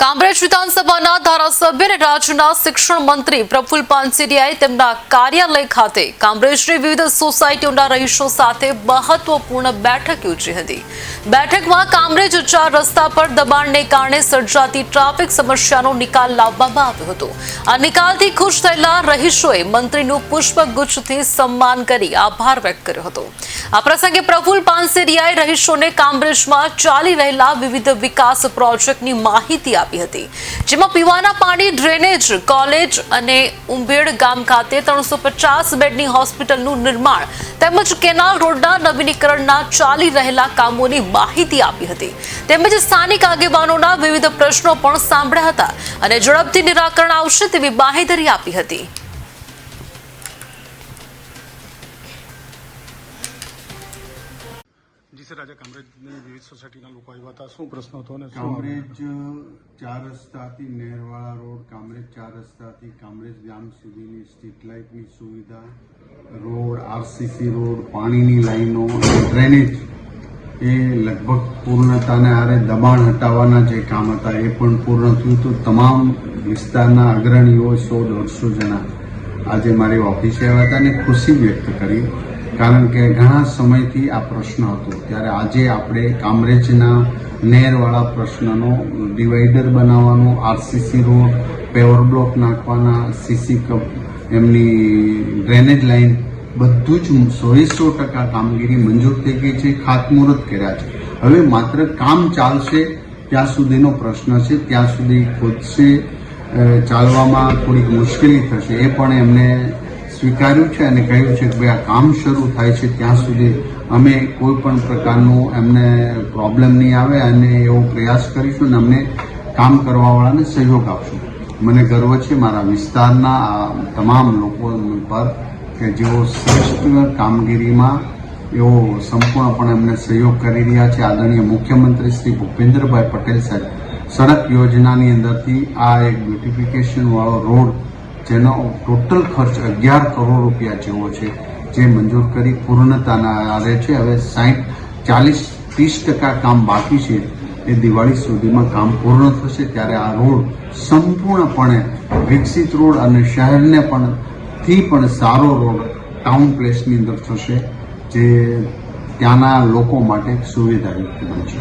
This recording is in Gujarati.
કામરેજ વિધાનસભાના ધારાસભ્ય અને રાજ્યના શિક્ષણ મંત્રી પ્રફુલ પાનસેરિયાએ તેમના કાર્યાલય ખાતે કામરેજની વિવિધ સોસાયટીઓના રહીશો સાથે મહત્વપૂર્ણ બેઠક યોજી હતી. બેઠકમાં કામરેજ ચાર રસ્તા પર દબાણને કારણે સર્જાતી ટ્રાફિક સમસ્યાનો નિકાલ લાવવામાં આવ્યો હતો. આ નિકાલથી ખુશ થયેલા રહીશોએ મંત્રીનું પુષ્પગુચ્છથી સન્માન કરી આભાર વ્યક્ત કર્યો હતો. આ પ્રસંગે પ્રફુલ પાનસેરિયાએ રહીશોને કામરેજમાં ચાલી રહેલા વિવિધ વિકાસ પ્રોજેક્ટની માહિતી આપી. હતી. જેમાં પીવાના પાણી, ડ્રેનેજ, કોલેજ અને ઉંબેડ ગામ ખાતે ત્રણસો પચાસ બેડની હોસ્પિટલનું નિર્માણ તેમજ કેનાલ રોડના નવીનીકરણના ચાલી રહેલા કામોની માહિતી આપી હતી. તેમજ સ્થાનિક આગેવાનોના વિવિધ પ્રશ્નો પણ સાંભળ્યા હતા અને ઝડપથી નિરાકરણ આવશે તેવી બાહેધરી આપી હતી. શું પ્રશ્ન હતો કામરેજ ચાર રસ્તાથી નહેરવાળા રોડ, કામરેજ ચાર રસ્તાથી કામરેજ ગામ સુધીની સ્ટ્રીટ લાઇટની સુવિધા, રોડ, આરસીસી રોડ, પાણીની લાઈનો, ડ્રેનેજ, એ લગભગ પૂર્ણતાને આરે દબાણ હટાવવાના જે કામ હતા, એ પણ પૂર્ણ થયું. તો તમામ વિસ્તારના અગ્રણીઓ, સો દોઢસો જણા આજે મારી ઓફિસે આવ્યા હતા અને ખુશી વ્યક્ત કરી. કારણ કે ઘણા સમયથી આ પ્રશ્ન હતો. ત્યારે આજે આપણે કામરેજના નહેરવાળા પ્રશ્નનો ડિવાઈડર બનાવવાનો આરસીસી રોડ પેવર બ્લોક નાખવાના સીસી કપ, એમની ડ્રેનેજ લાઈન બધું જ સોએ ટકા કામગીરી મંજૂર થઈ ગઈ છે, ખાતમુહૂર્ત કર્યા છે. હવે માત્ર કામ ચાલશે, ત્યાં સુધીનો પ્રશ્ન છે, ત્યાં સુધી ખોદશે ચાલવામાં થોડીક મુશ્કેલી થશે. એ પણ એમને સ્વીકાર્યું છે અને કહ્યું છે કે ભાઈ આ કામ શરૂ થાય છે ત્યાં સુધી અમે કોઈ પણ પ્રકારનું એમને પ્રોબ્લેમ નહીં આવે અને એવો પ્રયાસ કરીશું અને અમને કામ કરવાવાળાને સહયોગ આપશું. મને ગર્વ છે મારા વિસ્તારના આ તમામ લોકો પર કે જેઓ શ્રેષ્ઠ કામગીરીમાં એવો સંપૂર્ણપણે અમને સહયોગ કરી રહ્યા છે. આદરણીય મુખ્યમંત્રી શ્રી ભૂપેન્દ્રભાઈ પટેલ સાહેબ, સડક યોજનાની અંદરથી આ એક બ્યુટિફિકેશનવાળો રોડ જેનો ટોટલ ખર્ચ અગિયાર કરોડ રૂપિયા જેવો છે, જે મંજૂર કરી પૂર્ણતાના આરે છે. હવે સાહીઠ ચાલીસ, ત્રીસ ટકા કામ બાકી છે. એ દિવાળી સુધીમાં કામ પૂર્ણ થશે ત્યારે આ રોડ સંપૂર્ણપણે વિકસિત રોડ અને શહેરને પણ, થી પણ સારો રોડ ટાઉન પ્લેસની અંદર થશે, જે ત્યાંના લોકો માટે સુવિધાયુક્ત બનશે